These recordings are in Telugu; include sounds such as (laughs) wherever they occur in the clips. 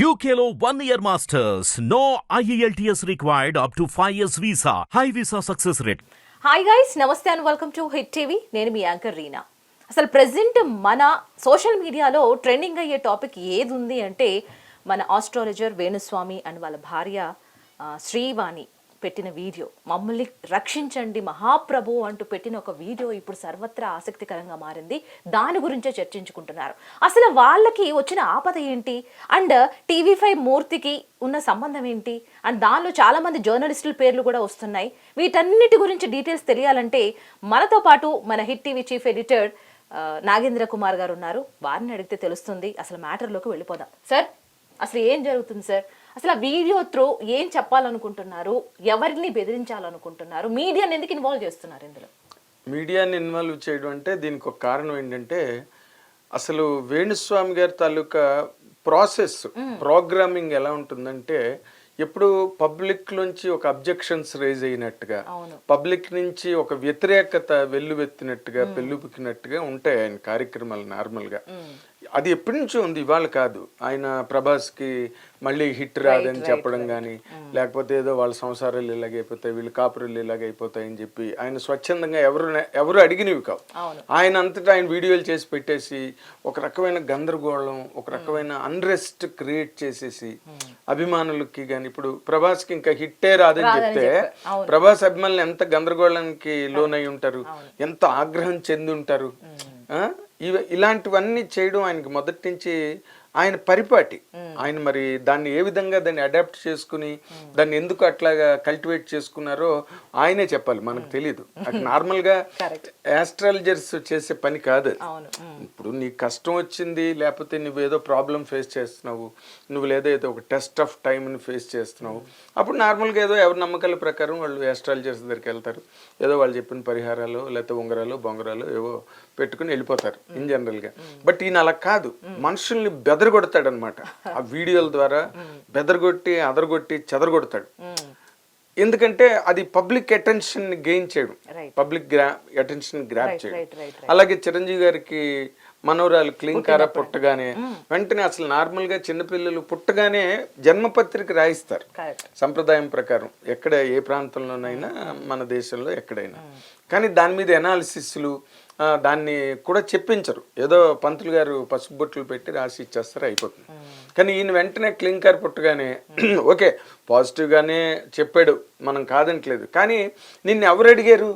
యూకేలో one year masters no IELTS required up to five years visa high visa success rate hi guys namaste and welcome to Hit TV నేను మీ యాంకర్ రీనా. అసలు ప్రెసెంట్ మన సోషల్ మీడియాలో ట్రెండింగ్ అయ్యే టాపిక్ ఏది ఉంది అంటే మన ఆస్ట్రాలజర్ వేణుస్వామి అండ్ వాళ్ళ భార్య శ్రీవాణి. పెట్టిన వీడియో. మమ్మల్ని రక్షించండి మహాప్రభు అంటూ పెట్టిన ఒక వీడియో ఇప్పుడు సర్వత్రా ఆసక్తికరంగా మారింది. దాని గురించే చర్చించుకుంటున్నారు. అసలు వాళ్ళకి వచ్చిన ఆపద ఏంటి? అండ్ టీవీ ఫైవ్ మూర్తికి ఉన్న సంబంధం ఏంటి? అండ్ దానిలో చాలామంది జర్నలిస్టుల పేర్లు కూడా వస్తున్నాయి. వీటన్నిటి గురించి డీటెయిల్స్ తెలియాలంటే మనతో పాటు మన Hit TV chief editor Nagendra Kumar గారు ఉన్నారు. వారిని అడిగితే తెలుస్తుంది. అసలు మ్యాటర్లోకి వెళ్ళిపోదాం. సార్ అసలు ఏం జరుగుతుంది సార్? అసలు ఆ వీడియో త్రూ ఏం చెప్పాలనుకుంటున్నారు? ఎవరిని బెదిరించాలనుకుంటున్నారు? మీడియాని ఎందుకు ఇన్వాల్వ్ చేస్తున్నారు ఇందులో? మీడియాని ఇన్వాల్వ్ చేయడం అంటే దీనికి ఒక కారణం ఏంటంటే అసలు వేణుస్వామి గారి తాలూకా ప్రాసెస్ ప్రోగ్రామింగ్ ఎలా ఉంటుందంటే ఎప్పుడు పబ్లిక్ నుంచి ఒక అబ్జెక్షన్స్ రేజ్ అయినట్టుగా. పబ్లిక్ నుంచి ఒక వ్యతిరేకత వెల్లువెత్తినట్టుగా పెళ్ళుపుకినట్టుగా ఉంటాయి ఆయన కార్యక్రమాలు నార్మల్గా. అది ఎప్పటి నుంచో ఉంది ఇవాళ కాదు. ఆయన ప్రభాస్కి మళ్ళీ హిట్ రాదని చెప్పడం కానీ లేకపోతే ఏదో వాళ్ళ సంసారాలు ఇలాగైపోతాయి వీళ్ళు కాపురాలు ఇలాగైపోతాయి అని చెప్పి ఆయన స్వచ్ఛందంగా ఎవరు ఎవరు అడిగినవి కావు. ఆయన అంతటా ఆయన వీడియోలు చేసి పెట్టేసి ఒక రకమైన గందరగోళం ఒక రకమైన అన్రెస్ట్ క్రియేట్ చేసేసి అభిమానులకి కానీ ఇప్పుడు ప్రభాస్కి ఇంకా హిట్టే రాదని చెప్తే ప్రభాస్ అభిమానులు ఎంత గందరగోళానికి లోనై ఉంటారు ఎంత ఆగ్రహం చెంది ఉంటారు? ఇవ- ఇలాంటివన్నీ చేయడం ఆయనకి మొదటి నుంచి ఆయన పరిపాటి. ఆయన మరి దాన్ని ఏ విధంగా దాన్ని అడాప్ట్ చేసుకుని దాన్ని ఎందుకు అట్లాగా కల్టివేట్ చేసుకున్నారో ఆయనే చెప్పాలి మనకు తెలియదు (laughs) అది నార్మల్గా యాస్ట్రాలజర్స్ చేసే పని కాదు ఇప్పుడు నీకు కష్టం వచ్చింది లేకపోతే నువ్వు ఏదో ప్రాబ్లం ఫేస్ చేస్తున్నావు నువ్వు లేదో ఏదో ఒక టెస్ట్ ఆఫ్ టైంని ఫేస్ చేస్తున్నావు. అప్పుడు నార్మల్గా ఏదో ఎవరి నమ్మకాల ప్రకారం వాళ్ళు యాస్ట్రాలజర్స్ దగ్గరికి వెళ్తారు. ఏదో వాళ్ళు చెప్పిన పరిహారాలు లేకపోతే ఉంగరాలు బొంగరాలు ఏవో పెట్టుకుని వెళ్ళిపోతారు ఇన్ జనరల్గా బట్ ఈయన అలా కాదు. మనుషుల్ని బెదరగొడతాడు అనమాట ఆ (laughs) వీడియోల ద్వారా బెదరగొట్టి అదరగొట్టి చెదరగొడతాడు. ఎందుకంటే అది పబ్లిక్ అటెన్షన్ గెయిన్ చేయడం. పబ్లిక్ గ్రా అటెన్షన్ గ్రాప్ చేయడం. అలాగే చిరంజీవి గారికి మనోరాలు క్లింకార పుట్టగానే వెంటనే అసలు నార్మల్గా చిన్నపిల్లలు పుట్టగానే జన్మపత్రిక రాయిస్తారు. సంప్రదాయం ప్రకారం ఎక్కడ ఏ ప్రాంతంలోనైనా మన దేశంలో ఎక్కడైనా. కానీ దాని మీద ఎనాలిసిస్లు దాన్ని కూడా చెప్పించరు. ఏదో పంతులు గారు పసుపు బొట్లు పెట్టి రాసి ఇచ్చేస్తారు అయిపోతుంది. కానీ ఈయన వెంటనే క్లింకర్ పుట్టగానే (clears throat) ఓకే పాజిటివ్గానే చెప్పాడు మనం కాదనట్లేదు కానీ నిన్ను ఎవరు అడిగారు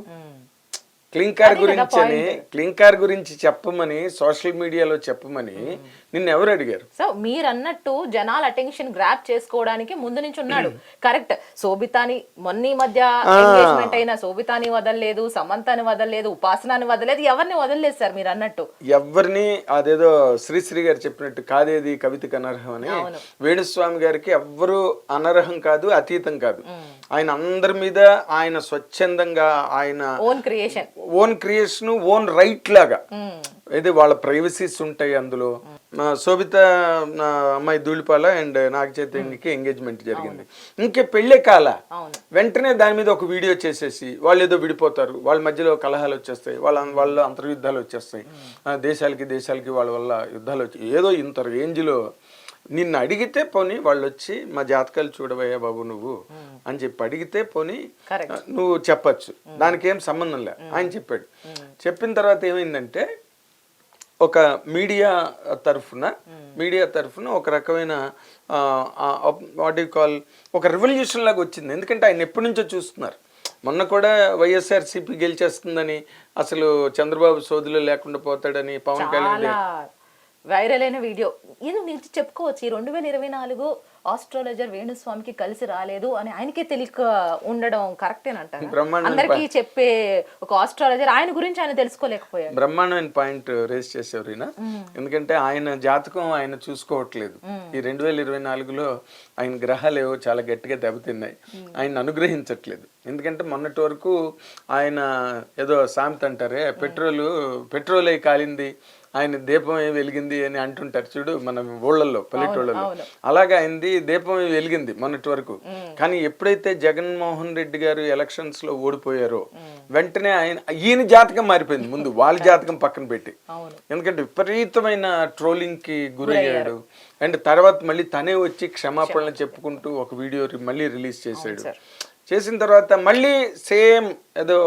క్లింకార్ గురించి అని క్లింకార్ గురించి చెప్పమని సోషల్ మీడియాలో చెప్పమని నిన్ను ఎవరు అడిగారు? సో మీరు అన్నట్టు జనాల అటెన్షన్ గ్రాప్ చేసుకోవడానికి ముందు నుంచి ఉన్నాడు. కరెక్ట్. శోభితాని మొన్న మధ్య ఎంగేజ్మెంట్ అయిన శోభితాని వదలలేదు సమంతాని వదలలేదు ఉపాసనాని వదలలేదు ఎవరిని వదలలేదు సార్ మీరు అన్నట్టు ఎవరిని అదేదో శ్రీశ్రీ గారు చెప్పినట్టు కాదేది కవితకు అనర్హం అని వేణుస్వామి గారికి ఎవ్వరు అనర్హం కాదు అతీతం కాదు. ఆయన అందరి మీద ఆయన స్వచ్ఛందంగా ఆయన own creation own creation own right లాగా. ఇది వాళ్ళ ప్రైవసీస్ ఉంటాయి అందులో. మా శోభిత అమ్మాయి ధూళిపాల అండ్ నాగ చైతన్యకి ఎంగేజ్మెంట్ జరిగింది. ఇంకే పెళ్ళే కాల. వెంటనే దాని మీద ఒక వీడియో చేసేసి వాళ్ళు ఏదో విడిపోతారు. వాళ్ళ మధ్యలో కలహాలు వచ్చేస్తాయి. వాళ్ళ వాళ్ళ అంతర్యుద్ధాలు వచ్చేస్తాయి. దేశాలకి దేశాలకి వాళ్ళ వల్ల యుద్ధాలు వచ్చి ఏదో ఇంత రేంజ్లో నిన్ను అడిగితే పోనీ వాళ్ళు వచ్చి మా జాతకాలు చూడవయ్యా బాబు నువ్వు అని చెప్పి అడిగితే పోనీ. నువ్వు చెప్పచ్చు. దానికి ఏం సంబంధం లే. ఆయన చెప్పాడు. చెప్పిన తర్వాత ఏమైందంటే ఒక మీడియా తరఫున మీడియా తరఫున ఒక రకమైన వాట్ యు కాల్ ఒక రెవల్యూషన్ లాగా వచ్చింది. ఎందుకంటే ఆయన ఎప్పటి నుంచో చూస్తున్నారు. మొన్న కూడా వైఎస్ఆర్సీపీ గెలిచేస్తుందని అసలు చంద్రబాబు సోదులు లేకుండా పోతాడని పవన్ కళ్యాణ్ వైరల్ అయిన వీడియో. ఇది నిలిచి చెప్పుకోవచ్చు. ఈ రెండు వేల ఇరవై నాలుగు ఆస్ట్రాలజర్ వేణుస్వామికి కలిసి రాలేదు అని ఆయనకే తెలియక ఉండడం కరెక్టేనంటారు? అందరికీ చెప్పే ఒక ఆస్ట్రాలజర్ ఆయన గురించి ఆయన తెలుసుకోలేకపోయాడు. బ్రహ్మాండమైన పాయింట్ రేస్ చేసేవారు ఎందుకంటే ఆయన జాతకం ఆయన చూసుకోవట్లేదు. ఈ రెండు వేల ఇరవై నాలుగులో ఆయన గ్రహాలు ఏవో చాలా గట్టిగా దెబ్బతిన్నాయి. ఆయన అనుగ్రహించట్లేదు. ఎందుకంటే మొన్నటి వరకు ఆయన ఏదో సామెత అంటారే పెట్రోల్ పెట్రోల్ అయి కాలింది ఆయన దీపం ఏం వెలిగింది అని అంటుంటారు చూడు మన ఊళ్ళల్లో పల్లెటూళ్ళలో. అలాగే అయింది దీపం ఏం వెలిగింది మొన్నటి వరకు. కానీ ఎప్పుడైతే జగన్మోహన్ రెడ్డి గారు ఎలక్షన్స్లో ఓడిపోయారో వెంటనే ఆయన ఈయన జాతకం మారిపోయింది. ముందు వాళ్ళ (laughs) జాతకం పక్కన పెట్టి. ఎందుకంటే విపరీతమైన ట్రోలింగ్కి గురయ్యాడు. అండ్ తర్వాత మళ్ళీ తనే వచ్చి క్షమాపణలు చెప్పుకుంటూ ఒక వీడియో మళ్ళీ రిలీజ్ చేశాడు. చేసిన తర్వాత మళ్ళీ సేమ్ ఏదో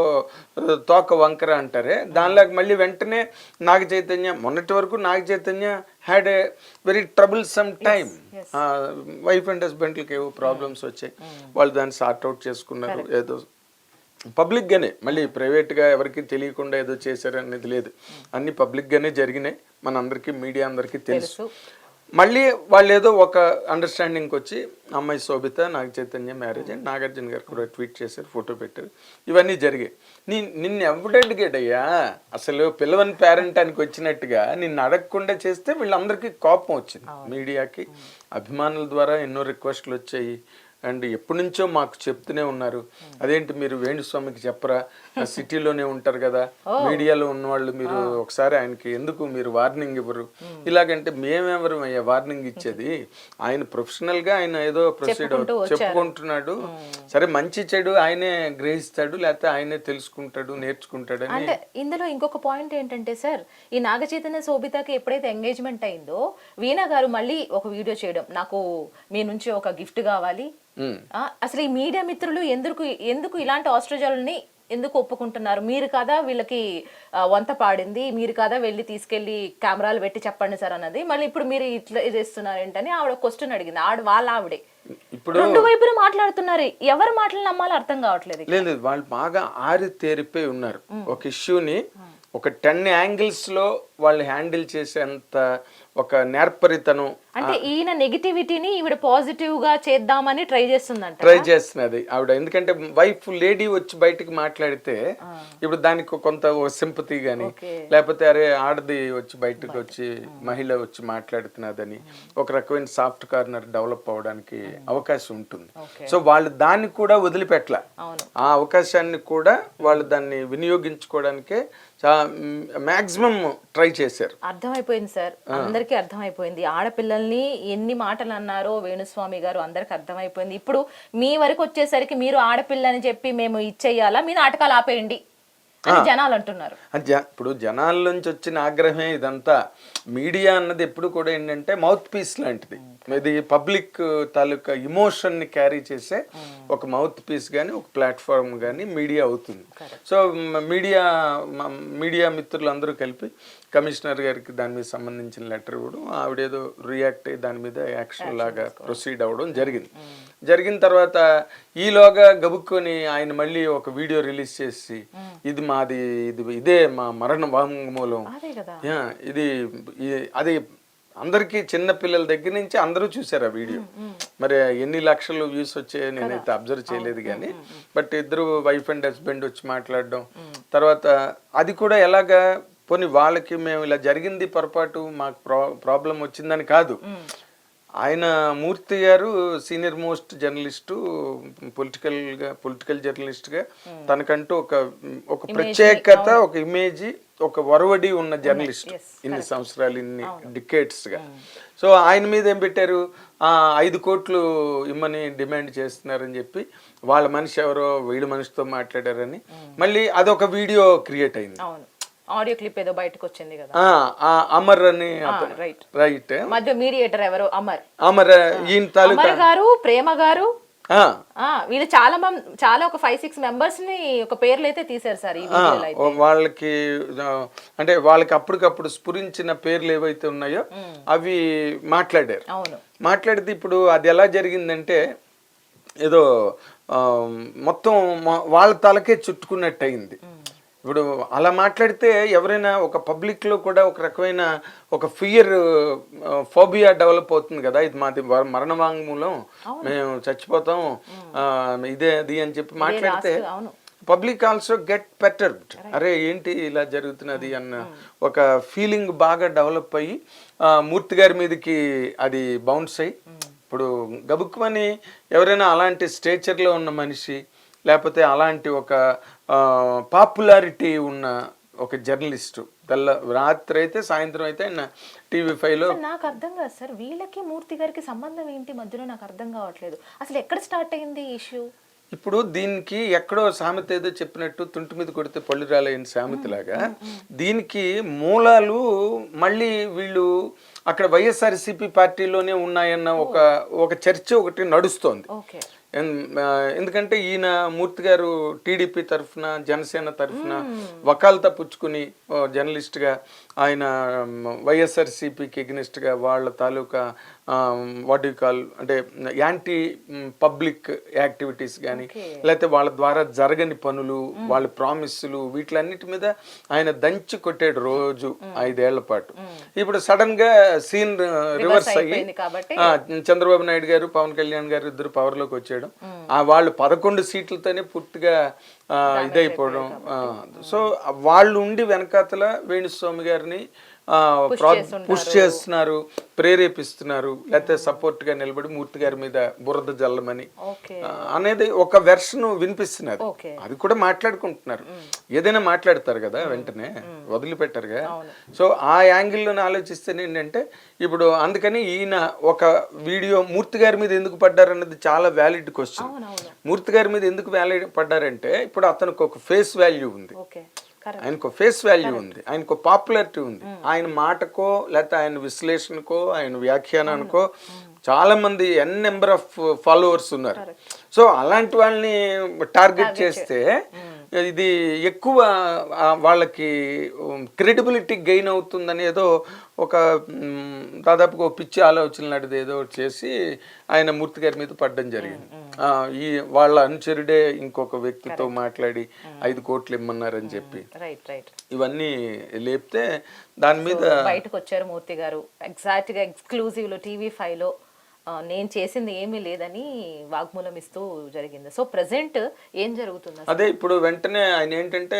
తోక వంకర అంటారే. దానిలాగా మళ్ళీ వెంటనే నాగ చైతన్య మొన్నటి వరకు Naga Chaitanya had a very troublesome time wife and హస్బెండ్లకి ఏవో ప్రాబ్లమ్స్ వచ్చాయి. వాళ్ళు దాన్ని సార్ట్ అవుట్ చేసుకున్నారు. ఏదో పబ్లిక్ గానే. మళ్ళీ ప్రైవేట్గా ఎవరికి తెలియకుండా ఏదో చేశారు అనేది లేదు అన్ని పబ్లిక్ గానే జరిగినాయి. మన అందరికీ మీడియా అందరికీ తెలుసు. మళ్ళీ వాళ్ళు ఏదో ఒక అండర్స్టాండింగ్కి వచ్చి అమ్మాయి శోభిత నాగ చైతన్య మ్యారేజ్ అండ్ నాగార్జున గారు కూడా ట్వీట్ చేశారు ఫోటో పెట్టారు. ఇవన్నీ జరిగాయి. నీ నిన్ను ఎవడు అడిగాడయ్యా అసలు పిల్లవని పేరెంటానికి వచ్చినట్టుగా నిన్ను అడగకుండా చేస్తే వీళ్ళందరికీ కోపం వచ్చింది. మీడియాకి అభిమానుల ద్వారా ఎన్నో రిక్వెస్ట్లు వచ్చాయి. అండ్ ఎప్పటి నుంచో మాకు చెప్తూనే ఉన్నారు. అదేంటి మీరు వేణుస్వామికి చెప్పరా? సిటీలోనే ఉంటారు కదా. మీడియాలో ఉన్నవాళ్ళు మీరు ఒకసారి ఆయనకి ఎందుకు మీరు వార్నింగ్ ఇవ్వరు? ఇలాగంటే మేమెవరు అయ్యా వార్నింగ్ ఇచ్చేది? ఆయన ప్రొఫెషనల్గా ఆయన ఏదో ప్రొసీడ్. చెప్పుకుంటున్నాడు. సరే మంచి చెడు ఆయనే గ్రహిస్తాడు లేకపోతే ఆయనే తెలుసుకుంటాడు నేర్చుకుంటాడని అంటే ఇందులో ఇంకొక పాయింట్ ఏంటంటే సార్ ఈ నాగ చైతన్య శోభితకి ఎప్పుడైతే ఎంగేజ్మెంట్ అయిందో వీణా గారు మళ్ళీ ఒక వీడియో చేయడం. నాకు మీ నుంచి ఒక గిఫ్ట్ కావాలి. అసలు ఈ మీడియా మిత్రులు ఎందుకు ఎందుకు ఇలాంటి ఆస్ట్రోజాలని ఎందుకు ఒప్పుకుంటున్నారు? మీరు కదా వీళ్ళకి వంత పాడింది మీరు కదా వెళ్ళి తీసుకెళ్ళి కెమెరాలు పెట్టి చెప్పండి సార్ అన్నది. మళ్ళీ ఇప్పుడు మీరు ఇట్లా ఇది ఇస్తున్నారు ఏంటని ఆవిడ క్వశ్చన్ అడిగింది. ఆవిడ వాళ్ళ ఆవిడే. ఇప్పుడు రెండు వైపులు మాట్లాడుతున్నారు. ఎవరు మాటలు నమ్మాలో అర్థం కావట్లేదు లేదు లేదు, వాళ్ళు బాగా ఆరి తేరిపోయి ఉన్నారు ఒక ఇష్యూని ఒక టెన్ యాంగిల్స్లో వాళ్ళు హ్యాండిల్ చేసేంత ఒక నేర్పరితనం అంటే ఈయన నెగిటివిటీని ఈవిడ పాజిటివ్గా చేద్దామని ట్రై చేస్తుందంట. ట్రై చేస్తున్నది ఆవిడ. ఎందుకంటే వైఫ్ లేడీ వచ్చి బయటికి మాట్లాడితే ఇప్పుడు దానికి కొంత సింపతి గాని. లేకపోతే అరే ఆడది వచ్చి బయటకు వచ్చి మహిళ వచ్చి మాట్లాడుతున్నదని ఒక రకమైన సాఫ్ట్ కార్నర్ డెవలప్ అవడానికి అవకాశం ఉంటుంది. సో వాళ్ళు దాన్ని కూడా వదిలిపెట్టల. ఆ అవకాశాన్ని కూడా వాళ్ళు దాన్ని వినియోగించుకోవడానికే మాక్సిమం ట్రై చేశారు. అర్థమైపోయింది సార్. అందరికీ అర్థమైపోయింది. ఆడపిల్లల్ని ఎన్ని మాటలు అన్నారో వేణుస్వామి గారు అందరికి అర్థమైపోయింది. ఇప్పుడు మీ వరకు వచ్చేసరికి మీరు ఆడపిల్ల అని చెప్పి మేము ఇచ్చేయాలా? మీ నాటకాలు ఆపేయండి. జనాలు అంటున్నారు ఇప్పుడు జనాల నుంచి వచ్చిన ఆగ్రహమే ఇదంతా. మీడియా అన్నది ఎప్పుడు కూడా ఏంటంటే మౌత్ పీస్ లాంటిది. ఇది పబ్లిక్ తాలూకా ఇమోషన్ని క్యారీ చేసే ఒక మౌత్ పీస్ కానీ ఒక ప్లాట్ఫామ్ కానీ మీడియా అవుతుంది. సో మీడియా మీడియా మిత్రులందరూ కలిపి కమిషనర్ గారికి దాని మీద సంబంధించిన లెటర్ ఇవ్వడం ఆవిడేదో రియాక్ట్ అయ్యి దాని మీద యాక్షన్ లాగా ప్రొసీడ్ అవ్వడం జరిగింది. జరిగిన తర్వాత ఈలోగా గబుక్కొని ఆయన మళ్ళీ ఒక వీడియో రిలీజ్ చేసి ఇది మాది ఇది ఇదే మా మరణ వాంగ్మూలం. ఇది అది అందరికీ చిన్న పిల్లల దగ్గర నుంచి అందరూ చూసారు ఆ వీడియో. మరి ఎన్ని లక్షలు వ్యూస్ వచ్చాయో నేనైతే అబ్జర్వ్ చేయలేదు కానీ బట్ ఇద్దరు వైఫ్ అండ్ హస్బెండ్ వచ్చి మాట్లాడడం తర్వాత అది కూడా ఎలాగా పోనీ వాళ్ళకి మేము ఇలా జరిగింది పొరపాటు మాకు ప్రా ప్రాబ్లం వచ్చిందని కాదు. ఆయన మూర్తి గారు సీనియర్ మోస్ట్ జర్నలిస్టు పొలిటికల్గా పొలిటికల్ జర్నలిస్ట్గా తనకంటూ ఒక ఒక ప్రత్యేకత ఒక ఇమేజ్ ఒక వరవడి ఉన్న జర్నలిస్ట్ ఇన్ని సంవత్సరాలు ఇన్ని డికేట్స్గా సో ఆయన మీద ఏం పెట్టారు? ఆ ఐదు కోట్లు ఇమ్మని డిమాండ్ చేస్తున్నారని చెప్పి వాళ్ళ మనిషి ఎవరో వీడి మనిషితో మాట్లాడారని. మళ్ళీ అదొక వీడియో క్రియేట్ అయింది. ఆడియో క్లిప్ ఏదో బయటకు వచ్చింది కదా అమర్ అని రైట్ రైట్ మధ్య మీడియేటర్ ఎవరు? అమర్. అమర్ ఈయన తాలూకా? అమర్ గారు ప్రేమ గారు. వీళ్ళు చాలా చాలా ఒక ఫైవ్ సిక్స్ మెంబర్స్ని ఒక పేర్లు అయితే తీశారు సార్ వాళ్ళకి అంటే వాళ్ళకి అప్పటికప్పుడు స్ఫురించిన పేర్లు ఏవైతే ఉన్నాయో అవి మాట్లాడారు. అవును. మాట్లాడితే ఇప్పుడు అది ఎలా జరిగిందంటే ఏదో మొత్తం వాళ్ళ తలకే చుట్టుకున్నట్టు అయింది ఇప్పుడు అలా మాట్లాడితే ఎవరైనా ఒక పబ్లిక్లో కూడా ఒక రకమైన ఒక ఫియర్ ఫోబియా డెవలప్ అవుతుంది కదా. ఇది మాది మరణ వాంగ్మూలం. మేము చచ్చిపోతాం. ఇదే అది అని చెప్పి మాట్లాడితే. పబ్లిక్ ఆల్సో గెట్ బెటర్డ్ అరే ఏంటి ఇలా జరుగుతున్నది అన్న ఒక ఫీలింగ్ బాగా డెవలప్ అయ్యి మూర్తి గారి మీదకి అది బౌన్స్ అయ్యి ఇప్పుడు గబుక్కుమని ఎవరైనా అలాంటి స్టేచర్లో ఉన్న మనిషి లేకపోతే అలాంటి ఒక పాపులారిటీ ఉన్న ఒక జర్నలిస్టు. తెల్ల రాత్రి అయితే సాయంత్రం అయితే ఆయన టీవీ ఫైవ్లో నాకు అర్థం కాదు సార్. వీళ్ళకి మూర్తి గారికి సంబంధం ఏంటి మధ్యలో? నాకు అర్థం కావట్లేదు. అసలు ఎక్కడ స్టార్ట్ అయింది ఇష్యూ ఇప్పుడు దీనికి ఎక్కడో సామెత ఏదో చెప్పినట్టు తుంటి మీద కొడితే పళ్ళు రాలేని సామెతలాగా దీనికి మూలాలు మళ్ళీ వీళ్ళు అక్కడ వైఎస్ఆర్సీపీ పార్టీలోనే ఉన్నాయన్న ఒక ఒక చర్చ ఒకటి నడుస్తోంది. ఎందుకంటే ఈయన మూర్తి గారు టీడీపీ తరఫున జనసేన తరఫున వకాలతా పుచ్చుకుని జర్నలిస్ట్గా ఆయన వైఎస్ఆర్సీపీకి ఎగ్నెస్ట్గా వాళ్ళ తాలూకా వాట్ యు కాల్ అంటే యాంటీ పబ్లిక్ యాక్టివిటీస్ కానీ లేకపోతే వాళ్ళ ద్వారా జరగని పనులు వాళ్ళ ప్రామిస్లు వీటిలన్నిటి మీద ఆయన దంచి కొట్టాడు రోజు ఐదేళ్ళ పాటు. ఇప్పుడు సడన్గా సీన్ రివర్స్ అయ్యి చంద్రబాబు నాయుడు గారు పవన్ కళ్యాణ్ గారు ఇద్దరు పవర్లోకి వచ్చాడు ఆ వాళ్ళు పదకొండు సీట్లతోనే పూర్తిగా ఇదైపోవడం సో వాళ్ళు ఉండి వెనకాతల వేణుస్వామి గారిని పుష్ చేస్తున్నారు. ప్రేరేపిస్తున్నారు లేకపోతే సపోర్ట్గా నిలబడి మూర్తి గారి మీద బురద జల్లమని. అనేది ఒక వెర్షన్ వినిపిస్తున్నది. ఓకే. అది కూడా మాట్లాడుకుంటున్నారు. ఏదైనా మాట్లాడతారు కదా వెంటనే వదిలిపెట్టారుగా. సో ఆ యాంగిల్లో ఆలోచిస్తే ఏంటంటే ఇప్పుడు అందుకని ఈయన ఒక వీడియో మూర్తి గారి మీద ఎందుకు పడ్డారన్నది చాలా వ్యాలిడ్ క్వశ్చన్ మూర్తి గారి మీద ఎందుకు వ్యాలిడ్ పడ్డారంటే ఇప్పుడు అతనికి ఒక ఫేస్ వాల్యూ ఉంది. ఆయనకు ఫేస్ వాల్యూ ఉంది ఆయనకు పాపులారిటీ ఉంది. ఆయన మాటకో లేకపోతే ఆయన విశ్లేషణకో ఆయన వ్యాఖ్యానానికో చాలా మంది ఎన్ నెంబర్ ఆఫ్ ఫాలోవర్స్ ఉన్నారు. సో అలాంటి వాళ్ళని టార్గెట్ చేస్తే ఇది ఎక్కువ వాళ్ళకి క్రెడిబిలిటీ గెయిన్ అవుతుందని ఏదో ఒక దాదాపుగా ఒక పిచ్చి ఆలోచన లాంటిది ఏదో చేసి ఆయన మూర్తి గారి మీద పడడం జరిగింది. ఆ, ఈ వాళ్ళ అనుచరుడే ఇంకొక వ్యక్తితో మాట్లాడి ఐదు కోట్లు ఇమ్మన్నారని చెప్పి. రైట్ రైట్ ఇవన్నీ లేపితే దాని మీద బయటకు వచ్చారు మూర్తి గారు. ఎగ్జాక్ట్గా ఎక్స్క్లూజివ్లో టీవీ ఫైవ్లో నేను చేసింది ఏమీ లేదని వాగ్మూలం ఇస్తూ జరిగింది. సో ప్రెసెంట్ ఏం జరుగుతుంది? అదే ఇప్పుడు వెంటనే ఆయన ఏంటంటే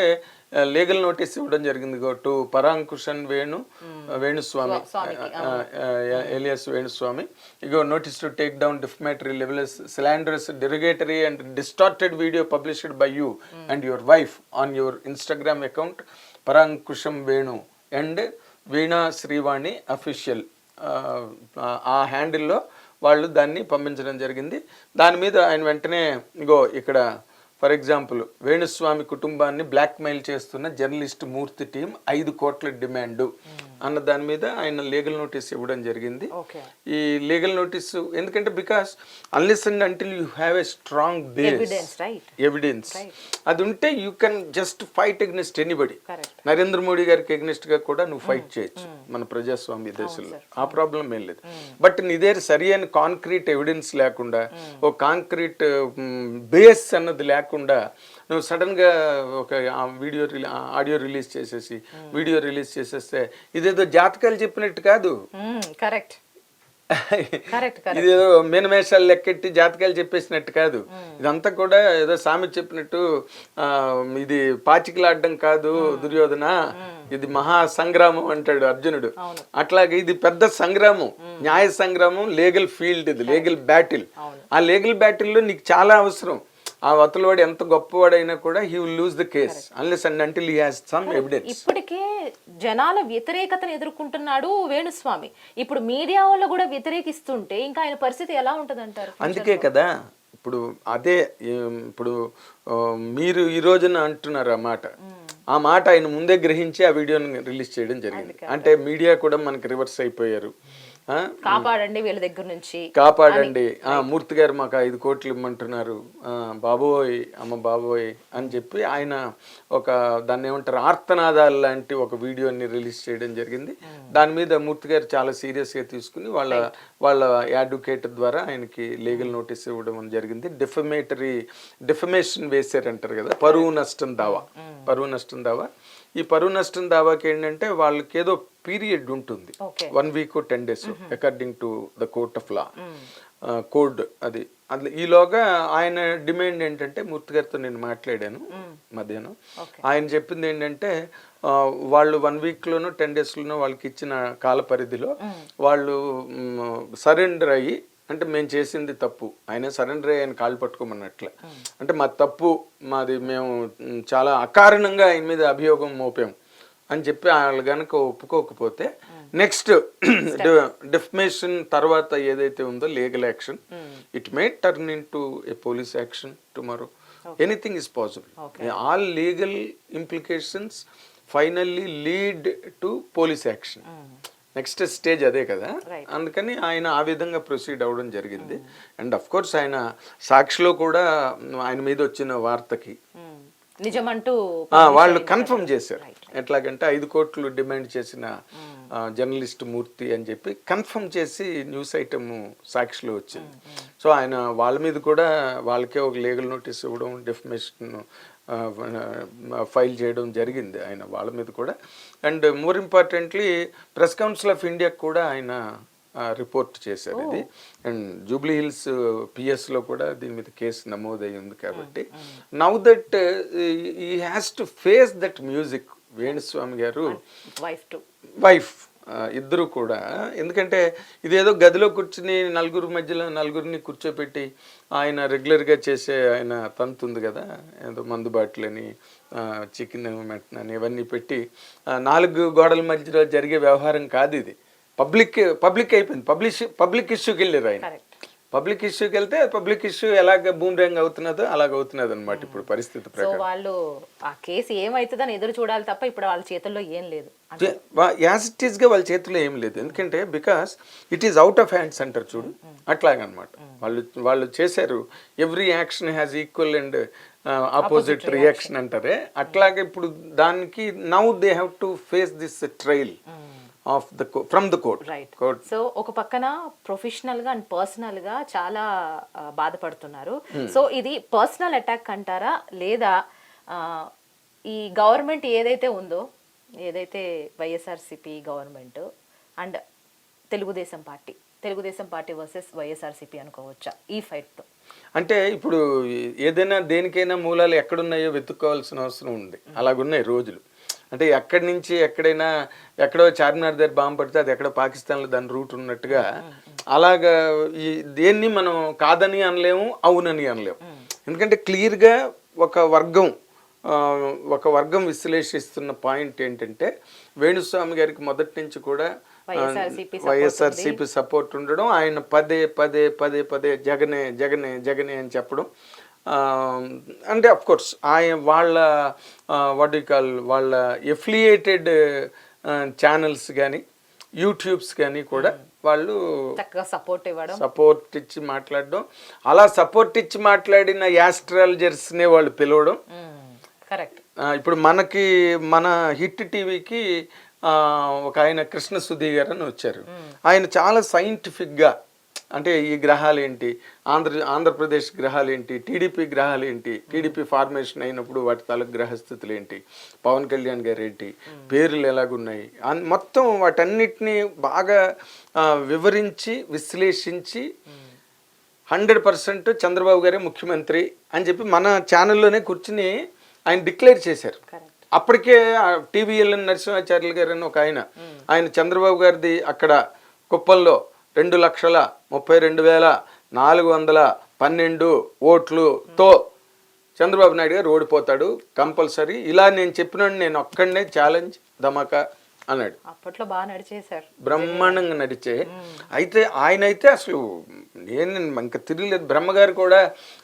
లీగల్ నోటీస్ ఇవ్వడం జరిగింది. To Parankusham Venu Venuswamy alias Venuswamy. Ego notice to take down defamatory libels slanderous derogatory and distorted video published by you and your wife on your Instagram account Parankusham Venu and Veena Srivani official. ఆ హ్యాండిల్లో వాళ్ళు దాన్ని పంపించడం జరిగింది. దాని మీద ఆయన వెంటనే ఇగో ఇక్కడ ఫర్ ఎగ్జాంపుల్ వేణుస్వామి కుటుంబాన్ని బ్లాక్మెయిల్ చేస్తున్న జర్నలిస్ట్ మూర్తి టీం ఐదు కోట్ల డిమాండ్ అన్న దాని మీద ఆయన లీగల్ నోటీస్ ఇవ్వడం జరిగింది. ఈ లీగల్ నోటీస్ ఎందుకంటే because unless and until you have a strong base. Evidence అది ఉంటే you can just fight against anybody. Narendra Modi గారికి ఎగ్నెస్ట్గా కూడా నువ్వు ఫైట్ చేయొచ్చు మన ప్రజాస్వామ్య దేశంలో. ఆ ప్రాబ్లం ఏం లేదు. బట్ నీ దగ్గర సరి అయిన కాంక్రీట్ ఎవిడెన్స్ లేకుండా ఓ కాంక్రీట్ బేస్ అన్నది లేకుండా నువ్వు సడన్గా ఒక వీడియో ఆడియో రిలీజ్ చేసేసి వీడియో రిలీజ్ చేసేస్తే ఇదేదో జాతకాలు చెప్పినట్టు కాదు. కరెక్ట్. ఇదేదో మీనమేషాలు లెక్కెట్టి జాతకాలు చెప్పేసినట్టు కాదు. ఇదంతా కూడా ఏదో సామెత చెప్పినట్టు ఇది పాచికలాడడం కాదు దుర్యోధన ఇది మహా సంగ్రామం అంటాడు అర్జునుడు. అట్లాగే ఇది పెద్ద సంగ్రామం న్యాయ సంగ్రామం లీగల్ ఫీల్డ్ ఇది లీగల్ బ్యాటిల్. ఆ లీగల్ బ్యాటిల్లో నీకు చాలా అవసరం. ఆ అవతలవాడు ఎంత గొప్పవాడైనా కూడా he will lose the case unless and until he has some evidence ఇప్పటికే జనాల వ్యతిరేకతను ఎదుర్కొంటున్నాడు వేణుస్వామి. ఇప్పుడు మీడియా వాళ్ళు కూడా వ్యతిరేకిస్తుంటే ఇంకా ఆయన పరిస్థితి ఎలా ఉంటది అంటారు అందుకే కదా ఇప్పుడు అదే ఇప్పుడు మీరు ఈ రోజున అంటున్నారు ఆ మాట. ఆ మాట ఆయన ముందే గ్రహించి ఆ వీడియోని రిలీజ్ చేయడం జరిగింది. అంటే మీడియా కూడా మనకి రివర్స్ అయిపోయారు? కాపాడండి వీళ్ళ దగ్గర నుంచి. కాపాడండి. ఆ మూర్తి గారు మాకు ఐదు కోట్లు ఇమ్మంటున్నారు. బాబోయ్ అమ్మ బాబోయ్ అని చెప్పి ఆయన ఒక దాన్ని ఏమంటారు ఆర్తనాదాలు లాంటి ఒక వీడియోని రిలీజ్ చేయడం జరిగింది. దాని మీద మూర్తి గారు చాలా సీరియస్గా తీసుకుని వాళ్ళ వాళ్ళ అడ్వకేట్ ద్వారా ఆయనకి లీగల్ నోటీస్ ఇవ్వడం జరిగింది. డిఫమేటరీ డిఫమేషన్ వేసారంటారు కదా పరువు నష్టం దావా. పరువు నష్టం దావా. ఈ పరువు నష్టం దావాకి ఏంటంటే వాళ్ళకి ఏదో పీరియడ్ ఉంటుంది. One week ten days according to the court of law code అది. అందులో ఈలోగా ఆయన డిమాండ్ ఏంటంటే మూర్తి గారితో నేను మాట్లాడాను మధ్యాహ్నం. ఆయన చెప్పింది ఏంటంటే వాళ్ళు వన్ వీక్లోనో టెన్ డేస్లోనో వాళ్ళకి ఇచ్చిన కాల పరిధిలో వాళ్ళు సరెండర్ అయ్యి అంటే మేము చేసింది తప్పు. ఆయన సరెండర్ అయ్యి ఆయన కాళ్ళు పట్టుకోమన్నట్లే. అంటే మా తప్పు మాది మేము చాలా అకారణంగా ఆయన మీద అభియోగం మోపాం అని చెప్పి వాళ్ళు కనుక ఒప్పుకోకపోతే నెక్స్ట్ డిఫమేషన్ తర్వాత ఏదైతే ఉందో legal action it may turn into a police action tomorrow. Anything is possible all legal implications finally lead to police action. Next stage అదే కదా. అందుకని ఆయన ఆ విధంగా ప్రొసీడ్ అవ్వడం జరిగింది. అండ్ అఫ్ కోర్స్ ఆయన సాక్షిలో కూడా ఆయన మీద వచ్చిన వార్తకి ఉమ్, నిజమంటూ వాళ్ళు కన్ఫర్మ్ చేశారు. ఎట్లాగంటే ఐదు కోట్లు డిమాండ్ చేసిన జర్నలిస్ట్ మూర్తి అని చెప్పి కన్ఫర్మ్ చేసి న్యూస్ ఐటమ్ సాక్షిలో వచ్చింది. సో ఆయన వాళ్ళ మీద కూడా వాళ్ళకే ఒక లీగల్ నోటీస్ ఇవ్వడం డెఫినేషన్ ఫైల్ చేయడం జరిగింది. ఆయన వాళ్ళ మీద కూడా. And more importantly press council of ఇండియాకి కూడా ఆయన రిపోర్ట్ చేశారు ఇది. అండ్ జూబ్లీ హిల్స్ పిఎస్లో కూడా దీని మీద కేసు నమోదై ఉంది కాబట్టి. Now that he has to face that music Venuswamy గారు. వైఫ్ టు వైఫ్ ఇద్దరు కూడా. ఎందుకంటే ఇదేదో గదిలో కూర్చుని నలుగురు మధ్యలో నలుగురిని కూర్చోపెట్టి ఆయన రెగ్యులర్గా చేసే ఆయన తంతు ఉంది కదా ఏదో మందు బాటిలని చికెన్ మటన్ అని ఇవన్నీ పెట్టి నాలుగు గోడల మధ్యలో జరిగే వ్యవహారం కాదు ఇది. పబ్లిక్ పబ్లిక్ అయిపోయింది. పబ్లిష్ పబ్లిక్ ఇష్యూకి వెళ్ళారు ఆయన. పబ్లిక్ ఇష్యూకి వెళ్తే పబ్లిక్ ఇష్యూ ఎలాగ బూమ్రాంగ్ అవుతున్నదో అలాగ అవుతున్నది అనమాట ఇప్పుడు పరిస్థితి వాళ్ళు ఆ కేసు ఏమవుతుందని ఎదురు చూడాలి తప్ప ఇప్పుడు వాళ్ళ చేతుల్లో ఏం లేదు. యాజ్ ఇట్ ఈస్గా వాళ్ళ చేతిలో ఏం లేదు. ఎందుకంటే because it is out of hands అంటారు చూడు. అట్లాగనమాట. వాళ్ళు వాళ్ళు చేశారు. Every action has equal and opposite reaction అంటారే. అట్లాగే ఇప్పుడు దానికి now they have to face this trial of the from the court right court so ఒక పక్కన ప్రొఫెషనల్గా అండ్ పర్సనల్గా చాలా బాధపడుతున్నారు. సో ఇది పర్సనల్ అటాక్ అంటారా? లేదా ఈ గవర్నమెంట్ ఏదైతే ఉందో ఏదైతే YSRCP government and Telugu Desam party Telugu Desam party versus YSRCP అనుకోవచ్చా? ఈ ఫైట్తో. అంటే ఇప్పుడు ఏదైనా దేనికైనా మూలాలు ఎక్కడున్నాయో వెతుక్కోవాల్సిన అవసరం ఉంది. అలాగున్నాయి రోజులు. అంటే ఎక్కడి నుంచి ఎక్కడైనా ఎక్కడో చార్మినార్ దగ్గర బాంబు పడితే అది ఎక్కడో పాకిస్తాన్లో దాని రూట్ ఉన్నట్టుగా అలాగా ఈ దేన్ని మనం కాదని అనలేము అవునని అనలేము. ఎందుకంటే క్లియర్గా ఒక వర్గం ఒక వర్గం విశ్లేషిస్తున్న పాయింట్ ఏంటంటే వేణుస్వామి గారికి మొదటి నుంచి కూడా వైఎస్ఆర్సీపీ సపోర్ట్ ఉండడం ఆయన పదే పదే పదే పదే జగనే జగనే జగనే అని చెప్పడం. అంటే అఫ్ కోర్స్ ఆయన వాళ్ళ వాట్ కాల్ వాళ్ళ ఎఫిలియేటెడ్ ఛానల్స్ కానీ యూట్యూబ్స్ కానీ కూడా వాళ్ళు చక్కగా సపోర్ట్ ఇవ్వడం. సపోర్ట్ ఇచ్చి మాట్లాడడం. అలా సపోర్ట్ ఇచ్చి మాట్లాడిన యాస్ట్రాలజర్స్నే వాళ్ళు పిలవడం. కరెక్ట్. ఇప్పుడు మనకి మన హిట్ టీవీకి ఒక ఆయన కృష్ణ సుధీ గారు అని వచ్చారు. ఆయన చాలా సైంటిఫిక్గా అంటే ఈ గ్రహాలు ఏంటి ఆంధ్ర ఆంధ్రప్రదేశ్ గ్రహాలు ఏంటి టీడీపీ గ్రహాలు ఏంటి టీడీపీ ఫార్మేషన్ అయినప్పుడు వాటి తాలూకు గ్రహస్థితులు ఏంటి పవన్ కళ్యాణ్ గారు ఏంటి పేర్లు ఎలాగున్నాయి అన్- మొత్తం వాటన్నిటిని బాగా వివరించి విశ్లేషించి హండ్రెడ్ పర్సెంట్ చంద్రబాబు గారే ముఖ్యమంత్రి అని చెప్పి మన ఛానల్లోనే కూర్చుని ఆయన డిక్లేర్ చేశారు. అప్పటికే టీవీఎల్ఎన్ నరసింహాచార్యులు గారు అని ఒక ఆయన. ఆయన చంద్రబాబు గారిది అక్కడ కుప్పంలో రెండు లక్షల ముప్పై రెండు వేల నాలుగు వందల పన్నెండు ఓట్లుతో చంద్రబాబు నాయుడు గారు ఓడిపోతాడు కంపల్సరీ. ఇలా నేను చెప్పినాడు నేను ఒక్కడనే ఛాలెంజ్ ధమాకా అన్నాడు. అప్పట్లో బాగా నడిచేశారు. బ్రహ్మాండంగా నడిచే. అయితే ఆయన అయితే అసలు నేను ఇంకా తిరగలేదు. బ్రహ్మగారు కూడా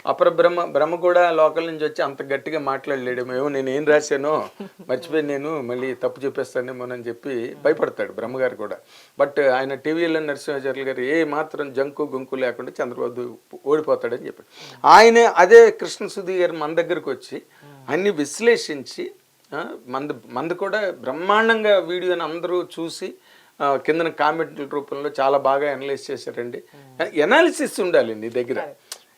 అపర బ్రహ్మ బ్రహ్మ కూడా లోకల్ నుంచి వచ్చి అంత గట్టిగా మాట్లాడలేడేమో ఏమో నేను ఏం రాశానో మర్చిపోయి నేను మళ్ళీ తప్పు చెప్పేస్తానేమోనని చెప్పి భయపడతాడు బ్రహ్మగారు కూడా. బట్ ఆయన టీవీలో నరసింహాచార్యులు గారు ఏ మాత్రం జంకు గుంకు లేకుండా చంద్రబాబు ఓడిపోతాడని చెప్పాడు. ఆయనే అదే కృష్ణ సుధీ గారు మన దగ్గరకు వచ్చి అన్ని విశ్లేషించి మంది మంది కూడా బ్రహ్మాండంగా వీడియోని అందరూ చూసి కిందన కామెంట్ల రూపంలో చాలా బాగా అనలైజ్ చేశారండి. ఎనాలిసిస్ ఉండాలి నీ దగ్గర.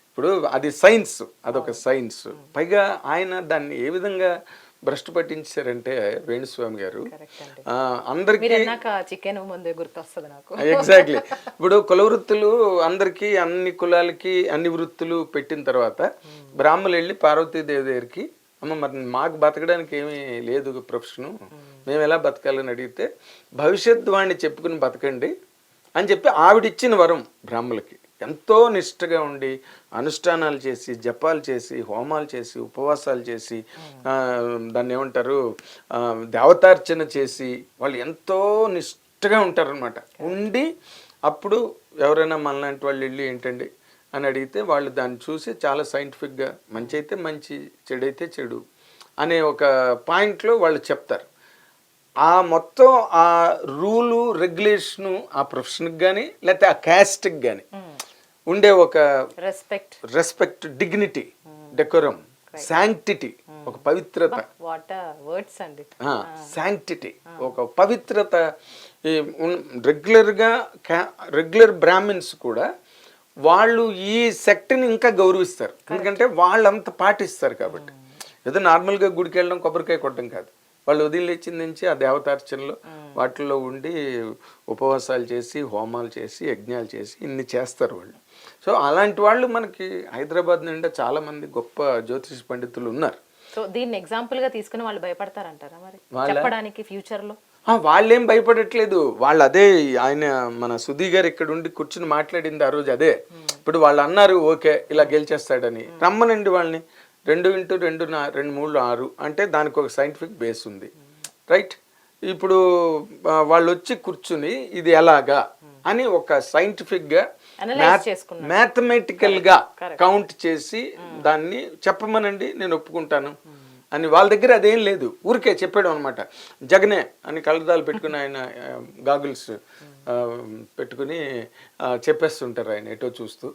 ఇప్పుడు అది సైన్స్ అదొక సైన్స్ పైగా ఆయన దాన్ని ఏ విధంగా భ్రష్టు పట్టించారంటే వేణుస్వామి గారు అందరికీ మీరు అన్నాక చికెన్ ముందే గుర్తొస్తుంది నాకు. ఎగ్జాక్ట్లీ ఇప్పుడు కుల వృత్తులు అందరికీ అన్ని కులాలకి అన్ని వృత్తులు పెట్టిన తర్వాత బ్రాహ్మణులు వెళ్ళి పార్వతీదేవి దగ్గరికి అమ్మ మరి మాకు బతకడానికి ఏమీ లేదు ప్రొఫెషను. మేము ఎలా బతకాలని అడిగితే భవిష్యత్ వాణ్ణి చెప్పుకుని బతకండి అని చెప్పి ఆవిడిచ్చిన వరం బ్రాహ్మలకి ఎంతో నిష్ఠగా ఉండి అనుష్ఠానాలు చేసి జపాలు చేసి హోమాలు చేసి ఉపవాసాలు చేసి దాన్ని ఏమంటారు దేవతార్చన చేసి వాళ్ళు ఎంతో నిష్ఠగా ఉంటారనమాట ఉండి అప్పుడు ఎవరైనా మనలాంటి వాళ్ళు వెళ్ళి ఏంటండి అని అడిగితే వాళ్ళు దాన్ని చూసి చాలా సైంటిఫిక్గా మంచి అయితే మంచి చెడైతే చెడు అనే ఒక పాయింట్లో వాళ్ళు చెప్తారు. ఆ మొత్తం ఆ రూలు రెగ్యులేషను ఆ ప్రొఫెషన్కి కానీ లేకపోతే ఆ క్యాస్ట్కి కానీ ఉండే ఒక respect. Respect dignity decorum sanctity ఒక పవిత్రత. వర్డ్స్ అండి. శాంక్టిటీ ఒక పవిత్రత. రెగ్యులర్గా రెగ్యులర్ బ్రాహ్మిన్స్ కూడా వాళ్ళు ఈ సెక్ట్ని ఇంకా గౌరవిస్తారు. ఎందుకంటే వాళ్ళంత పాటిస్తారు కాబట్టి. ఏదో నార్మల్గా గుడికి వెళ్ళడం కొబ్బరికాయ కొట్టడం కాదు. వాళ్ళు ఉదయం లేచిన నుంచి ఆ దేవతార్చనలో వాటిల్లో ఉండి ఉపవాసాలు చేసి హోమాలు చేసి యజ్ఞాలు చేసి ఇన్ని చేస్తారు వాళ్ళు. సో అలాంటి వాళ్ళు మనకి హైదరాబాద్ నుండి చాలా మంది గొప్ప జ్యోతిష పండితులు ఉన్నారు. సో దీన్ని ఎగ్జాంపుల్గా తీసుకుని వాళ్ళు భయపడతారంటారా మరి? చెప్పడానికి ఫ్యూచర్లో? ఆ, వాళ్ళేం భయపడట్లేదు. వాళ్ళు అదే ఆయన మన సుధీ గారు ఇక్కడ ఉండి కూర్చుని మాట్లాడింది ఆ రోజు అదే. ఇప్పుడు వాళ్ళు అన్నారు ఓకే ఇలా గెలిచేస్తాడని. రమ్మనండి వాళ్ళని. రెండు ఇంటూ రెండు నా రెండు మూడు ఆరు అంటే దానికి ఒక సైంటిఫిక్ బేస్ ఉంది. రైట్? ఇప్పుడు వాళ్ళు వచ్చి కూర్చుని ఇది ఎలాగా అని ఒక సైంటిఫిక్గా Analyze చేసుకున్నారు. మ్యాథమెటికల్గా కౌంట్ చేసి దాన్ని చెప్పమనండి నేను ఒప్పుకుంటాను. అని వాళ్ళ దగ్గర అదేం లేదు. ఊరికే చెప్పాడు అనమాట జగనే అని కళ్ళదాలు పెట్టుకుని ఆయన గాగుల్స్ పెట్టుకుని చెప్పేస్తుంటారు ఆయన ఎటో చూస్తూ.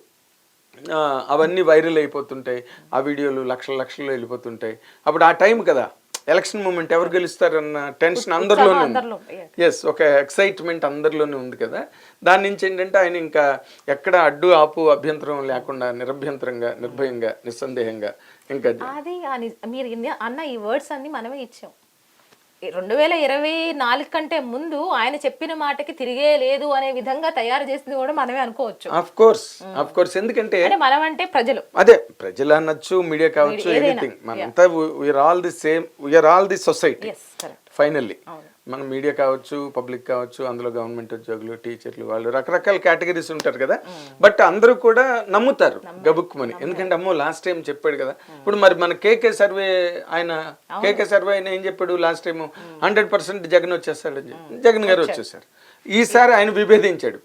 అవన్నీ వైరల్ అయిపోతుంటాయి. ఆ వీడియోలు లక్షల లక్షల్లో వెళ్ళిపోతుంటాయి. అప్పుడు ఆ టైం కదా. ఎలక్షన్ మూమెంట్ ఎవరు గెలుస్తారన్న టెన్షన్ అందరిలోనే. ఎస్ ఒక ఎక్సైట్మెంట్ అందరిలోనే ఉంది కదా. దాని నుంచి ఏంటంటే ఆయన ఇంకా ఎక్కడ అడ్డు ఆపు అభ్యంతరం లేకుండా నిరభ్యంతరంగా నిర్భయంగా నిస్సందేహంగా ఇంకా అది మీరు అన్న ఈ వర్డ్స్ అన్ని మనమే ఇచ్చాం. రెండు వేల ఇరవై నాలుగు కంటే ముందు ఆయన చెప్పిన మాటకి తిరిగే లేదు అనే విధంగా తయారు చేసింది కూడా మనమే అనుకోవచ్చు. ఆఫ్ కోర్స్ ఆఫ్ కోర్స్ ఎందుకంటే మనం అంటే ప్రజలు. అదే ప్రజలు అనొచ్చు మీడియా కావచ్చు ఎనీథింగ్ మనంతా we are all the same we are all the society finally మన మీడియా కావచ్చు పబ్లిక్ కావచ్చు అందులో గవర్నమెంట్ ఉద్యోగులు టీచర్లు వాళ్ళు రకరకాల కేటగిరీస్ ఉంటారు కదా. బట్ అందరూ కూడా నమ్ముతారు గబుక్కుమని. ఎందుకంటే అమ్మో లాస్ట్ టైం చెప్పాడు కదా. ఇప్పుడు మరి మన కేకే సర్వే ఆయన కేకే సర్వే ఆయన ఏం చెప్పాడు last time hundred percent Jagan వచ్చేస్తాడు. జగన్ గారు వచ్చేసారు ఈసారి ఆయన విభేదించాడు.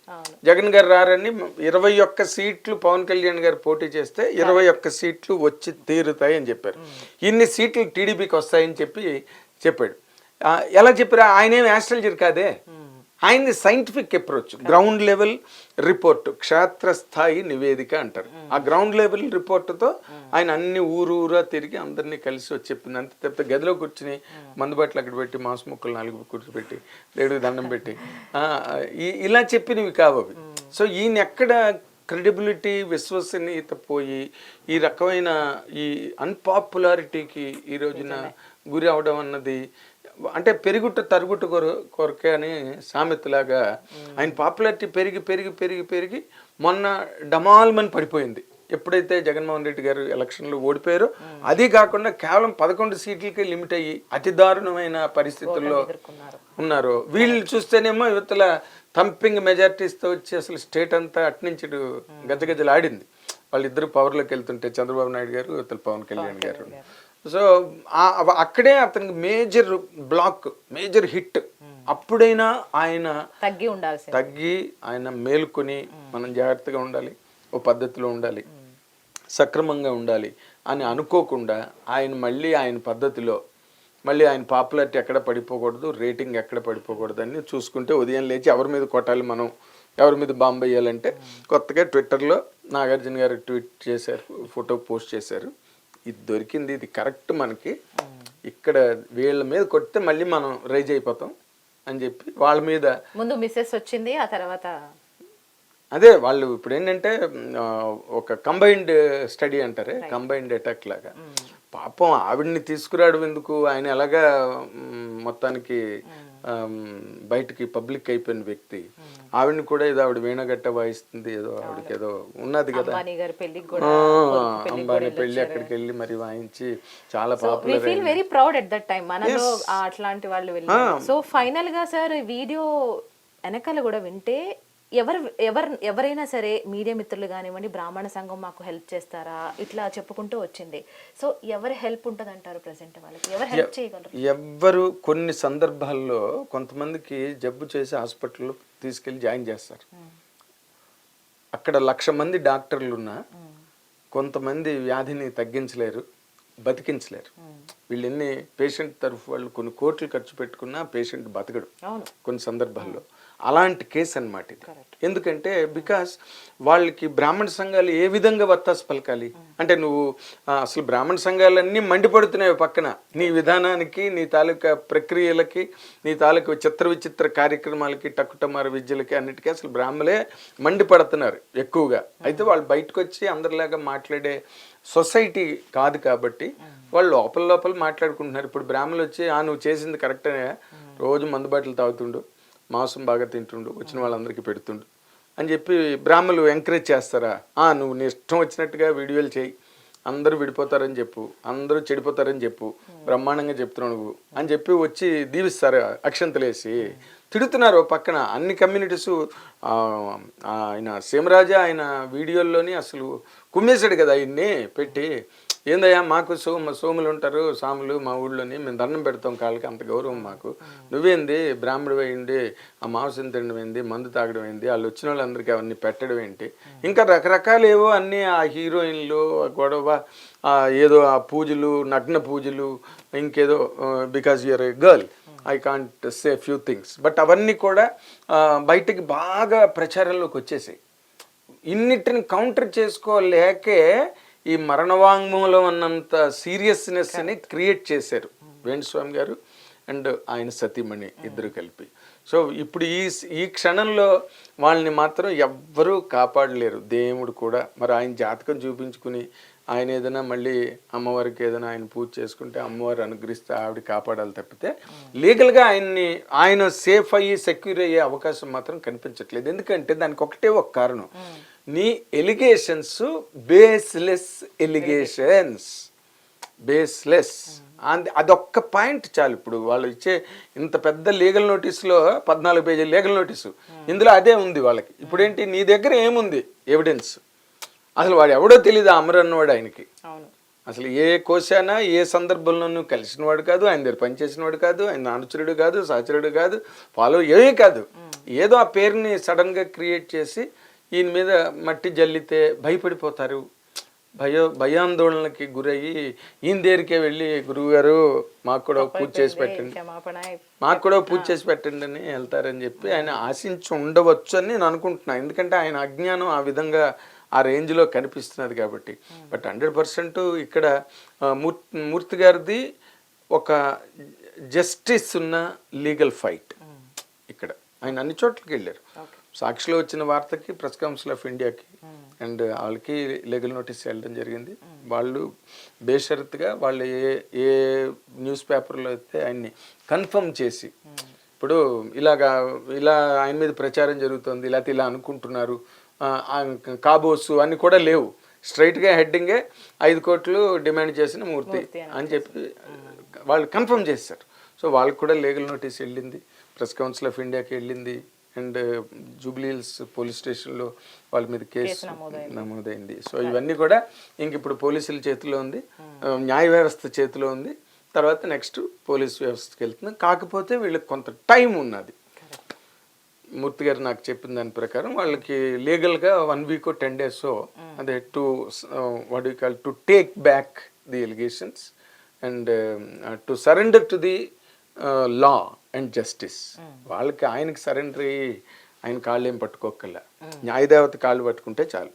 జగన్ గారు రారని ఇరవై ఒక్క సీట్లు పవన్ కళ్యాణ్ గారు పోటీ చేస్తే ఇరవై ఒక్క సీట్లు వచ్చి తీరుతాయి అని చెప్పారు. ఇన్ని సీట్లు టీడీపీకి వస్తాయని చెప్పి చెప్పాడు. ఎలా చెప్పారు ఆయన ఏం ఆస్ట్రాలజర్ కాదే. ఆయన్ని scientific approach ground level report క్షేత్రస్థాయి నివేదిక అంటారు. ఆ గ్రౌండ్ లెవెల్ రిపోర్ట్తో ఆయన అన్ని ఊరు ఊరా తిరిగి అందరినీ కలిసి వచ్చి చెప్పింది అంతే తప్పితే గదిలో కూర్చుని మందుబాట్లు అక్కడ పెట్టి మాంస ముక్కలు నాలుగు కూర్చోబెట్టి దేవుడికి దండం పెట్టి ఇలా చెప్పినవి కావు అవి. సో ఈయన ఎక్కడ క్రెడిబిలిటీ విశ్వసనీయత పోయి ఈ రకమైన ఈ అన్పాపులారిటీకి ఈ రోజున గురి అవడం అన్నది అంటే పెరుగుట తరుగుట కొర కొరకే అని సామెతలాగా ఆయన పాపులారిటీ పెరిగి పెరిగి పెరిగి పెరిగి మొన్న డమాల్మని పడిపోయింది. ఎప్పుడైతే జగన్మోహన్ రెడ్డి గారు ఎలక్షన్లో ఓడిపోయారో అది కాకుండా కేవలం పదకొండు సీట్లకే లిమిట్ అయ్యి అతి దారుణమైన పరిస్థితుల్లో ఉన్నారు. వీళ్ళు చూస్తేనేమో యువతల థంపింగ్ మెజారిటీస్తో వచ్చి అసలు స్టేట్ అంతా అట్నుంచి ఇటు గజగజలు ఆడింది వాళ్ళిద్దరు పవర్లోకి వెళ్తుంటే చంద్రబాబు నాయుడు గారు యువతల పవన్ కళ్యాణ్ గారు. సో అక్కడే అతనికి మేజర్ బ్లాక్ మేజర్ హిట్. అప్పుడైనా ఆయన తగ్గి ఉండాల్సింది. తగ్గి ఆయన మేలుకొని మనం జాగ్రత్తగా ఉండాలి ఓ పద్ధతిలో ఉండాలి సక్రమంగా ఉండాలి అని అనుకోకుండా ఆయన మళ్ళీ ఆయన పద్ధతిలో మళ్ళీ ఆయన పాపులారిటీ ఎక్కడ పడిపోకూడదు రేటింగ్ ఎక్కడ పడిపోకూడదు అని చూసుకుంటే ఉదయం లేచి ఎవరి మీద కొట్టాలి మనం ఎవరి మీద బాంబు వేయాలంటే కొత్తగా ట్విట్టర్లో నాగార్జున గారు ట్వీట్ చేశారు ఫోటో పోస్ట్ చేశారు. ఇది దొరికింది ఇది కరెక్ట్ మనకి. ఇక్కడ వీళ్ళ మీద కొడితే మళ్ళీ మనం రైజ్ అయిపోతాం అని చెప్పి వాళ్ళ మీద ముందు మిస్సెస్ వచ్చింది ఆ తర్వాత అదే వాళ్ళు ఇప్పుడు ఏంటంటే ఒక కంబైన్డ్ స్టడీ అంటారే కంబైన్డ్ అటాక్ లాగా. పాపం ఆవిడ్ని తీసుకురావడం ఎందుకు? ఆయన ఎలాగా మొత్తానికి ఆమ్, బయటికి పబ్లిక్ అయిపోయిన వ్యక్తి. ఆవిడని కూడా ఏదో ఆవిడ వీణగట్ట వాయిస్తుంది ఏదో ఆవిడకి ఏదో ఉన్నది కదా. అంబానీ పెళ్ళి అక్కడికి వెళ్ళి మరి వాయించి చాలా popular feel very proud at that time మనలో అట్లాంటి వాళ్ళు వెళ్ళి సో ఫైనల్గా సార్ వీడియో వెనకాల కూడా వింటే ఎవరు ఎవరు ఎవరైనా సరే మీడియా మిత్రులు కానివ్వండి బ్రాహ్మణ సంఘం మాకు హెల్ప్ చేస్తారా? ఇట్లా చెప్పుకుంటూ వచ్చింది. సో ఎవరి హెల్ప్ ఉంటుంది అంటారు ప్రజెంట్ వాళ్ళకి? ఎవరు హెల్ప్ చేయగలరు? ఎవ్వరు కొన్ని సందర్భాల్లో కొంతమందికి జబ్బు చేసి హాస్పిటల్లో తీసుకెళ్ళి జాయిన్ చేస్తారు. అక్కడ లక్ష మంది డాక్టర్లు ఉన్నా కొంతమంది వ్యాధిని తగ్గించలేరు బతికించలేరు. వీళ్ళు ఎన్ని పేషెంట్ తరఫు వాళ్ళు కొన్ని కోట్లు ఖర్చు పెట్టుకున్నా పేషెంట్ బతకడు కొన్ని సందర్భాల్లో. అలాంటి కేసు అన్నమాట ఇది. ఎందుకంటే బికాస్ వాళ్ళకి బ్రాహ్మణ సంఘాలు ఏ విధంగా వత్తాసు పలకాలి? అంటే నువ్వు అసలు బ్రాహ్మణ సంఘాలన్నీ మండిపడుతున్నాయి పక్కన. నీ విధానానికి నీ తాలూకా ప్రక్రియలకి నీ తాలూకా చిత్ర విచిత్ర కార్యక్రమాలకి టక్కుటమార విద్యలకి అన్నిటికీ అసలు బ్రాహ్మలే మండిపడుతున్నారు ఎక్కువగా. అయితే వాళ్ళు బయటకు వచ్చి అందరిలాగా మాట్లాడే సొసైటీ కాదు కాబట్టి వాళ్ళు లోపల లోపల మాట్లాడుకుంటున్నారు. ఇప్పుడు బ్రాహ్మణులు వచ్చి ఆ నువ్వు చేసింది కరెక్టే రోజు మందుబాటలు తాగుతుండు. మాంసం బాగా తింటుండు వచ్చిన వాళ్ళందరికీ పెడుతుండు అని చెప్పి బ్రాహ్మలు ఎంకరేజ్ చేస్తారా? ఆ నువ్వు నీ ఇష్టం వచ్చినట్టుగా వీడియోలు చేయి. అందరూ విడిపోతారని చెప్పు అందరూ చెడిపోతారని చెప్పు బ్రహ్మాండంగా చెప్తున్నావు నువ్వు అని చెప్పి వచ్చి దీవిస్తారు అక్షంతలేసి. తిడుతున్నారు పక్కన అన్ని కమ్యూనిటీస్ ఆయన సీమరాజా ఆయన వీడియోల్లోని అసలు కుమ్మేశాడు కదా ఆయన్ని పెట్టి. ఏందయ్యా మాకు సోమ సోములు ఉంటారు సాములు మా ఊళ్ళోని మేము దండం పెడతాం కాళ్ళకి అంత గౌరవం మాకు. నువ్వేంది బ్రాహ్మడు అయింది ఆ మాంసం తినడం ఏంది మందు తాగడం ఏంది వాళ్ళు వచ్చిన వాళ్ళందరికీ అవన్నీ పెట్టడం ఏంటి? ఇంకా రకరకాలు ఏవో అన్నీ ఆ హీరోయిన్లు ఆ గొడవ ఏదో ఆ పూజలు నగ్న పూజలు ఇంకేదో because you're a girl I can't say few things but అవన్నీ కూడా బయటకి బయటికి బాగా ప్రచారంలోకి వచ్చేసాయి. ఇన్నిటిని కౌంటర్ చేసుకోలేకే ఈ మరణవాంగ్మూలం అన్నంత సీరియస్నెస్ని క్రియేట్ చేశారు. వేణుస్వామి గారు అండ్ ఆయన సతీమణి ఇద్దరు కలిపి. సో ఇప్పుడు ఈ ఈ క్షణంలో వాళ్ళని మాత్రం ఎవ్వరూ కాపాడలేరు. దేవుడు కూడా. మరి ఆయన జాతకం చూపించుకుని ఆయన ఏదైనా మళ్ళీ అమ్మవారికి ఏదైనా ఆయన పూజ చేసుకుంటే అమ్మవారు అనుగ్రహిస్తే ఆవిడ కాపాడాలి తప్పితే లీగల్గా ఆయన్ని ఆయన సేఫ్ అయ్యి సెక్యూర్ అయ్యే అవకాశం మాత్రం కనిపించట్లేదు. ఎందుకంటే దానికి ఒకటే ఒక కారణం. నీ ఎలిగేషన్స్ బేస్లెస్ ఎలిగేషన్స్ బేస్లెస్ అంది అదొక్క పాయింట్ చాలు ఇప్పుడు. వాళ్ళు ఇచ్చే ఇంత పెద్ద లీగల్ నోటీసులో పద్నాలుగు పేజీల లీగల్ నోటీసు ఇందులో అదే ఉంది వాళ్ళకి. ఇప్పుడేంటి? నీ దగ్గర ఏముంది? ఎవిడెన్స్ అసలు వాడు ఎవడో తెలియదు అమరన్నవాడు ఆయనకి. అవును. అసలు ఏ కోశానా ఏ సందర్భంలోనూ కలిసిన వాడు కాదు. ఆయన దగ్గర పనిచేసిన వాడు కాదు. ఆయన అనుచరుడు కాదు సహచరుడు కాదు ఫాలో ఏమీ కాదు. ఏదో ఆ పేరుని సడన్గా క్రియేట్ చేసి ఈయన మీద మట్టి జల్లితే భయపడిపోతారు. భయ భయాందోళనకి గురయ్యి ఈయన దగ్గరికే వెళ్ళి గురువుగారు మాకు కూడా పూజ చేసి పెట్టండి. మాకు కూడా పూజ చేసి పెట్టండి అని వెళ్తారని చెప్పి ఆయన ఆశించి ఉండవచ్చు అని నేను అనుకుంటున్నాను ఎందుకంటే ఆయన అజ్ఞానం ఆ విధంగా ఆ రేంజ్లో కనిపిస్తున్నది కాబట్టి. బట్ హండ్రెడ్ పర్సెంట్ ఇక్కడ మూర్తి మూర్తి గారిది ఒక జస్టిస్ ఉన్న లీగల్ ఫైట్. ఇక్కడ ఆయన అన్ని చోట్లకి వెళ్ళారు. సాక్షిలో వచ్చిన వార్తకి ప్రెస్ కౌన్సిల్ ఆఫ్ ఇండియాకి. అండ్ వాళ్ళకి లీగల్ నోటీస్ వెళ్ళడం జరిగింది. వాళ్ళు బేషరత్గా వాళ్ళు ఏ ఏ న్యూస్ పేపర్లో అయితే ఆయన్ని కన్ఫర్మ్ చేసి ఇప్పుడు ఇలాగా ఇలా ఆయన మీద ప్రచారం జరుగుతుంది లేకపోతే ఇలా అనుకుంటున్నారు కాబోసు అన్ని కూడా లేవు. స్ట్రైట్గా హెడ్డింగే ఐదు కోట్లు డిమాండ్ చేసిన మూర్తి అని చెప్పి వాళ్ళు కన్ఫర్మ్ చేశారు. సో వాళ్ళకి కూడా లీగల్ నోటీస్ వెళ్ళింది ప్రెస్ కౌన్సిల్ ఆఫ్ ఇండియాకి వెళ్ళింది. అండ్ జూబ్లీహిల్స్ పోలీస్ స్టేషన్లో వాళ్ళ మీద కేసు నమోదైంది. సో ఇవన్నీ కూడా ఇంక ఇప్పుడు పోలీసుల చేతిలో ఉంది. ఆ, న్యాయ వ్యవస్థ చేతిలో ఉంది. తర్వాత నెక్స్ట్ పోలీస్ వ్యవస్థకి వెళ్తుంది కాకపోతే వీళ్ళకి కొంత టైం ఉన్నది. మూర్తి గారు నాకు చెప్పిన దాని ప్రకారం వాళ్ళకి లీగల్గా వన్ వీక్ టెన్ డేస్ అదే to what you call to take back the allegations and to surrender to the law. And justice. వాళ్ళకి ఆయనకి సరెండర్ అయ్యి ఆయన కాళ్ళు ఏం పట్టుకోకల్లా న్యాయదేవత కాళ్ళు పట్టుకుంటే చాలు.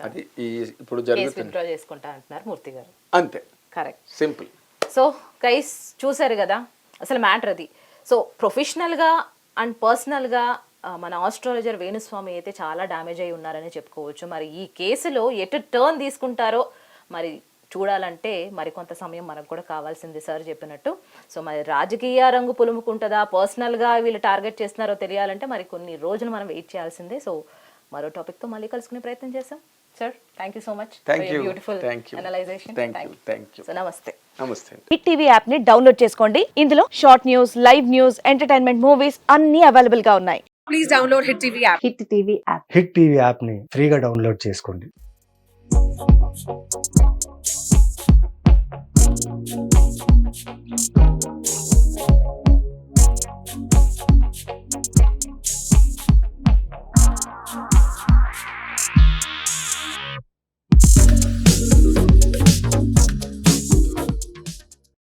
అది ఈ ఇప్పుడు జరుగుతుంది. విత్డ్రా చేసుకుంటా అంటున్నారు మూర్తి గారు. అంతే. కరెక్ట్ సింపుల్ సో గైస్ చూసారు కదా? అసలు మ్యాటర్ అది. సో ప్రొఫెషనల్గా అండ్ పర్సనల్గా మన ఆస్ట్రాలజర్ వేణుస్వామి అయితే చాలా డ్యామేజ్ అయి ఉన్నారని చెప్పుకోవచ్చు. మరి ఈ కేసులో ఎటు టర్న్ తీసుకుంటారో మరి చూడాలంటే మరి కొంత సమయం మనకు కూడా కావాల్సింది సార్ చెప్పినట్టు. సో మరి రాజకీయ రంగు పులుముకుంటుందా? పర్సనల్గా వీళ్ళు టార్గెట్ చేస్తున్నారో తెలియాలంటే మరి కొన్ని రోజులు మనం వెయిట్ చేయాల్సిందే. సో మరో టాపిక్తో మళ్ళీ కలుసుకునే ప్రయత్నం చేస్తాం sir thank you so much thank you beautiful thank you analysation thank you thank you so namaste namaste Hit TV యాప్ని డౌన్లోడ్ చేసుకోండి. ఇందులో short news live news entertainment movies అన్ని అవైలబుల్గా ఉన్నాయి. Please download Hit TV app. Hit TV app Hit TV యాప్ని ఫ్రీగా డౌన్లోడ్ చేసుకోండి.